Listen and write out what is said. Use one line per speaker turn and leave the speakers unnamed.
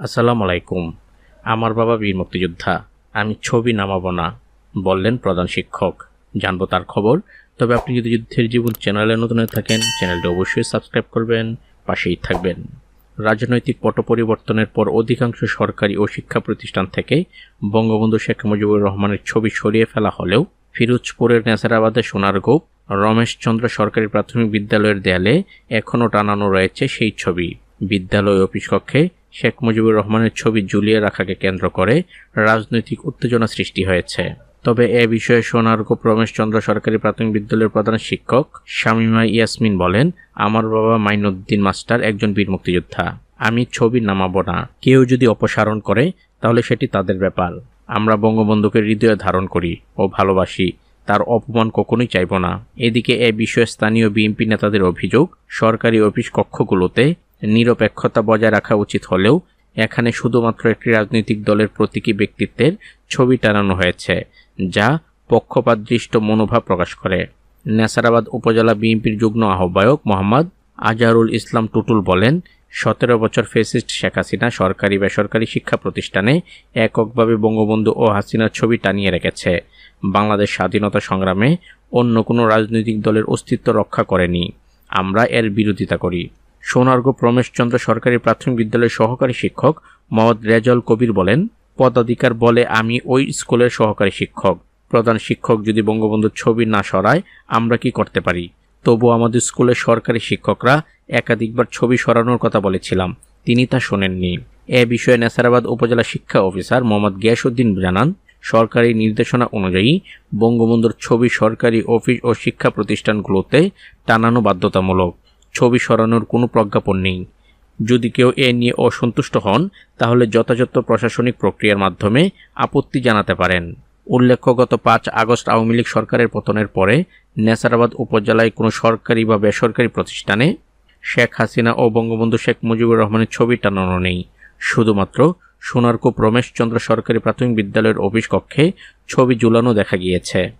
আসসালামু আলাইকুম আমার বাবা বীর মুক্তিযোদ্ধা। আমি ছবি নামাবো না, বললেন প্রধান শিক্ষক। জানব তার খবর। তবে আপনি যদি যুদ্ধের জীবন চ্যানেলে নতুন হয়ে থাকেন, চ্যানেলটি অবশ্যই সাবস্ক্রাইব করবেন, পাশেই থাকবেন। রাজনৈতিক পট পরিবর্তনের পর অধিকাংশ সরকারি ও শিক্ষা প্রতিষ্ঠান থেকে বঙ্গবন্ধু শেখ মুজিবুর রহমানের ছবি সরিয়ে ফেলা হলেও ফিরোজপুরের নেসারাবাদের সোনারগোপ রমেশচন্দ্র সরকারি প্রাথমিক বিদ্যালয়ের দেয়ালে এখনও টানানো রয়েছে সেই ছবি। বিদ্যালয় অফিস কক্ষে শেখ মুজিবুর রহমানের ছবি ঝুলিয়ে রাখাকে কেন্দ্র করে রাজনৈতিক উত্তেজনা সৃষ্টি হয়েছে। তবে এ বিষয়ে সোনারগোপ রমেশচন্দ্র সরকারি প্রাথমিক বিদ্যালয়ের প্রধান শিক্ষক শামিমা ইয়াসমিন বলেন, আমার বাবা মাইনুদ্দিন মাস্টার, একজন বীর মুক্তিযোদ্ধা। আমি ছবি নামাবো না। কেউ যদি অপসারণ করে, তাহলে সেটি তাদের ব্যাপার। আমরা বঙ্গবন্ধুকে হৃদয়ে ধারণ করি ও ভালোবাসি। তার অপমান কখনোই চাইব না। এদিকে এ বিষয়ে স্থানীয় বিএনপি নেতাদের অভিযোগ, সরকারি অফিস কক্ষগুলোতে নিরপেক্ষতা বজায় রাখা উচিত হলেও এখানে শুধুমাত্র একটি রাজনৈতিক দলের প্রতীকী ব্যক্তিত্বের ছবি টানানো হয়েছে, যা পক্ষপাতদৃষ্ট মনোভাব প্রকাশ করে। নেসারাবাদ উপজেলা বিএনপির যুগ্ম আহ্বায়ক মোহাম্মদ আজারুল ইসলাম টুটুল বলেন, সতেরো বছর ফেসিস্ট শেখ হাসিনা সরকারি বেসরকারি শিক্ষা প্রতিষ্ঠানে এককভাবে বঙ্গবন্ধু ও হাসিনার ছবি টানিয়ে রেখেছে। বাংলাদেশ স্বাধীনতা সংগ্রামে অন্য কোনো রাজনৈতিক দলের অস্তিত্ব রক্ষা করেনি। আমরা এর বিরোধিতা করি। সোনারগো প্রমেশচন্দ্র সরকারি প্রাথমিক বিদ্যালয়ের সহকারী শিক্ষক মোহাম্মদ রেজল কবির বলেন, পদাধিকার বলে আমি ওই স্কুলের সহকারী শিক্ষক। প্রধান শিক্ষক যদি বঙ্গবন্ধুর ছবি না সরায়, আমরা কি করতে পারি? তবু আমাদের স্কুলের সরকারি শিক্ষকরা একাধিকবার ছবি সরানোর কথা বলেছিলাম। তিনি তা শোনেননি। এ বিষয়ে নেসারাবাদ উপজেলা শিক্ষা অফিসার মোহাম্মদ গিয়াসুদ্দিন জানান, সরকারি নির্দেশনা অনুযায়ী বঙ্গবন্ধুর ছবি সরকারি অফিস ও শিক্ষা প্রতিষ্ঠানগুলোতে টানানো বাধ্যতামূলক। ছবি সরানোর কোনো প্রজ্ঞাপন নেই। যদি কেউ এ নিয়ে অসন্তুষ্ট হন, তাহলে যথাযথ প্রশাসনিক প্রক্রিয়ার মাধ্যমে আপত্তি জানাতে পারেন। উল্লেখ্য, গত পাঁচ আগস্ট আওয়ামী লীগ সরকারের পতনের পরে নেসারাবাদ উপজেলায় কোনো সরকারি বা বেসরকারি প্রতিষ্ঠানে শেখ হাসিনা ও বঙ্গবন্ধু শেখ মুজিবুর রহমানের ছবি টানানো নেই। শুধুমাত্র সোনারকূপ রমেশচন্দ্র সরকারি প্রাথমিক বিদ্যালয়ের অফিস কক্ষে ছবি ঝুলানো দেখা গিয়েছে।